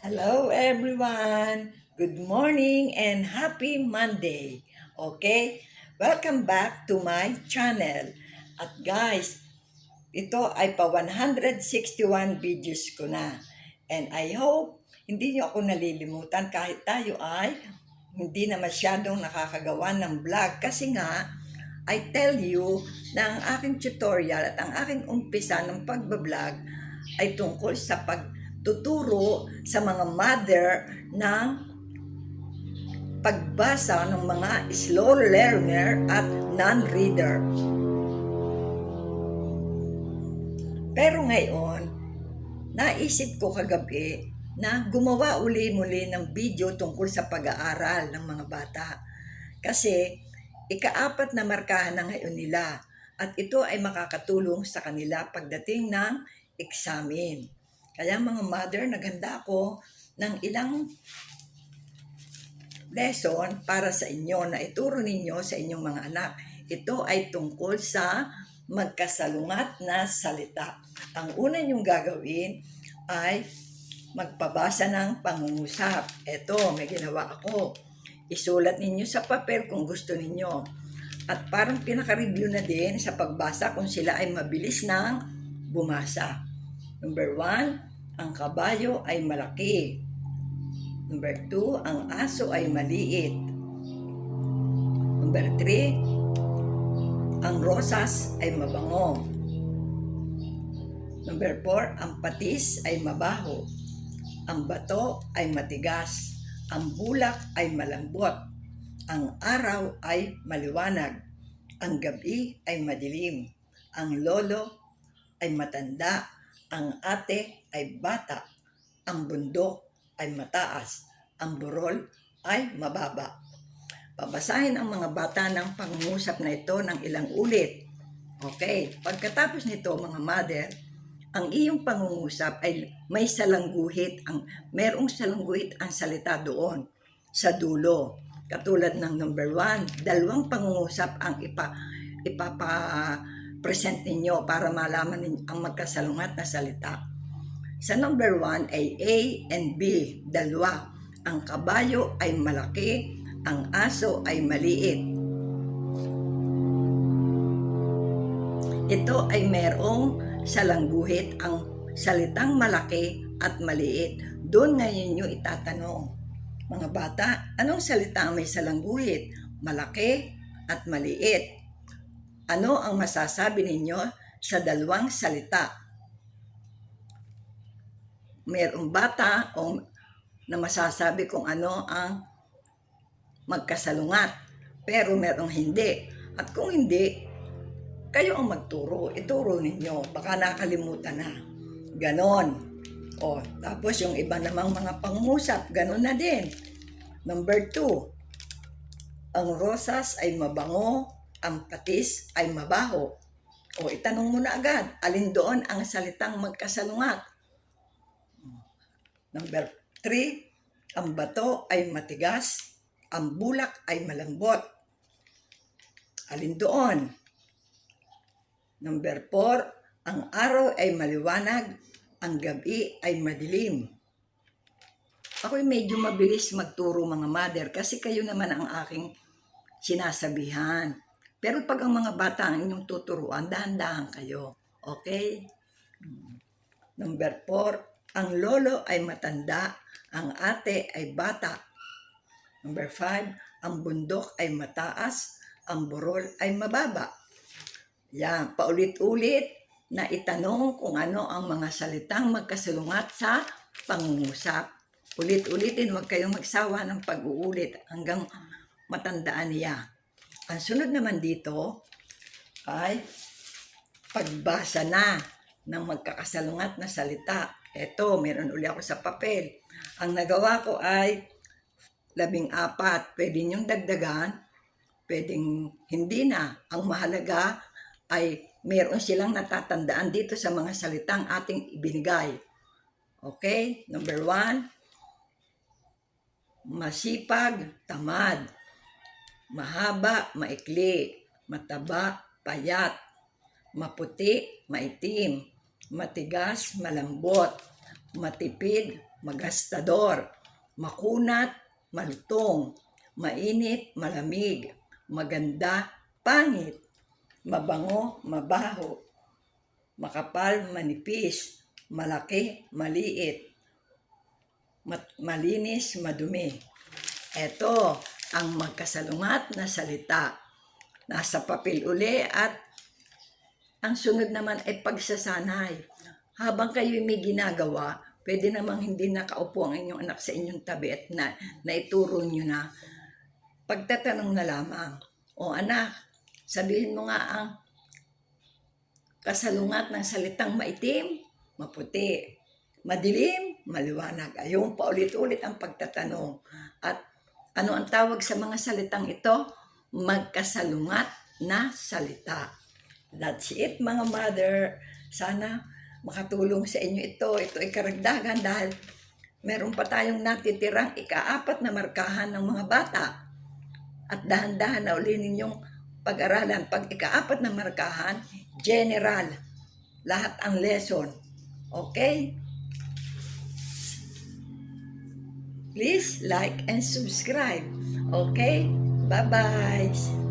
Hello everyone! Good morning and happy Monday! Okay? Welcome back to my channel. At guys, ito ay pa 161 videos ko na. And I hope hindi niyo ako nalilimutan kahit tayo ay hindi na masyadong nakakagawa ng vlog kasi nga I tell you na ang aking tutorial at ang aking umpisa ng pagbablog ay tungkol sa pagtuturo sa mga mother ng pagbasa ng mga slow learner at non-reader. Pero ngayon, naisip ko kagabi na gumawa uli-muli ng video tungkol sa pag-aaral ng mga bata. Kasi ikaapat na markahan na ngayon nila at ito ay makakatulong sa kanila pagdating ng examen. Kaya mga mother, naghanda ako ng ilang lesson para sa inyo na ituro ninyo sa inyong mga anak. Ito ay tungkol sa magkasalungat na salita. Ang una niyong gagawin ay magpabasa ng pangungusap. Ito, may ginawa ako. Isulat ninyo sa papel kung gusto ninyo. At parang pinaka-review na din sa pagbasa kung sila ay mabilis nang bumasa. Number one, ang kabayo ay malaki. Number two, ang aso ay maliit. Number three, ang rosas ay mabango. Number four, ang patis ay mabaho. Ang bato ay matigas. Ang bulak ay malambot. Ang araw ay maliwanag. Ang gabi ay madilim. Ang lolo ay matanda. Ang ate ay bata. Ang bundok ay mataas. Ang burol ay mababa. Babasahin ang mga bata ng pangungusap na ito ng ilang ulit. Okay, pagkatapos nito mga mother, ang iyong pangungusap ay may salangguhit, ang merong salangguhit ang salita doon sa dulo. Katulad ng number one, dalawang pangungusap ang ipa, ipapa-present ninyo para malaman ninyo ang magkasalungat na salita. Sa number one ay A and B, dalawa. Ang kabayo ay malaki, ang aso ay maliit. Ito ay merong salangguhit ang salitang malaki at maliit. Doon ngayon nyo itatanong, mga bata, anong salita ang may salangguhit? Malaki at maliit. Ano ang masasabi ninyo sa dalawang salita? Mayroong bata o na masasabi kung ano ang magkasalungat. Pero merong hindi. At kung hindi, kayo ang magturo. Ituro ninyo. Baka nakalimutan na. Ganon. O, tapos yung iba namang mga pangusap, ganon na din. Number two, ang rosas ay mabango, ang patis ay mabaho. O, itanong mo na agad, alin doon ang salitang magkasalungat? Number three, ang bato ay matigas, ang bulak ay malambot. Alin doon? Number four, ang araw ay maliwanag, ang gabi ay madilim. Ako'y medyo mabilis magturo mga mother kasi kayo naman ang aking sinasabihan. Pero pag ang mga bata ang inyong tuturuan, dahan-dahan kayo. Okay? Number four, ang lolo ay matanda, ang ate ay bata. Number five, ang bundok ay mataas, ang burol ay mababa. Yan, paulit-ulit na itanong kung ano ang mga salitang magkasalungat sa pangungusap. Ulit-ulitin, huwag kayong magsawa ng pag-uulit hanggang matandaan niya. Ang sunod naman dito ay pagbasa na ng magkakasalungat na salita. Ito, meron uli ako sa papel. Ang nagawa ko ay labing apat. Pwede niyong dagdagan, pwedeng hindi na. Ang mahalaga ay meron silang natatandaan dito sa mga salitang ating ibinigay. Okay? Number one, masipag, tamad. Mahaba, maikli. Mataba, payat. Maputi, maitim. Matigas, malambot. matipid, magastador, makunat, malutong, mainit, malamig, maganda, pangit, mabango, mabaho, makapal, manipis, malaki, maliit, mat- malinis, madumi. Ito ang magkasalungat na salita. Nasa papel uli at ang sunod naman ay pagsasanay. Habang kayo may ginagawa, pwede namang hindi nakaupo ang inyong anak sa inyong tabi at na, naituro nyo na. Pagtatanong na lamang, o anak, sabihin mo nga ang kasalungat ng salitang maitim, maputi, madilim, maliwanag. Ayun, paulit-ulit ang pagtatanong. At ano ang tawag sa mga salitang ito? Magkasalungat na salita. That's it mga mother. Sana makatulong sa inyo ito. Ito ay karagdagan dahil meron pa tayong natitirang ikaapat na markahan ng mga bata. At dahan-dahan na uli ninyong pag-aralan. Pag ikaapat na markahan, general. Lahat ang lesson. Okay? Please like and subscribe. Okay? Bye-bye.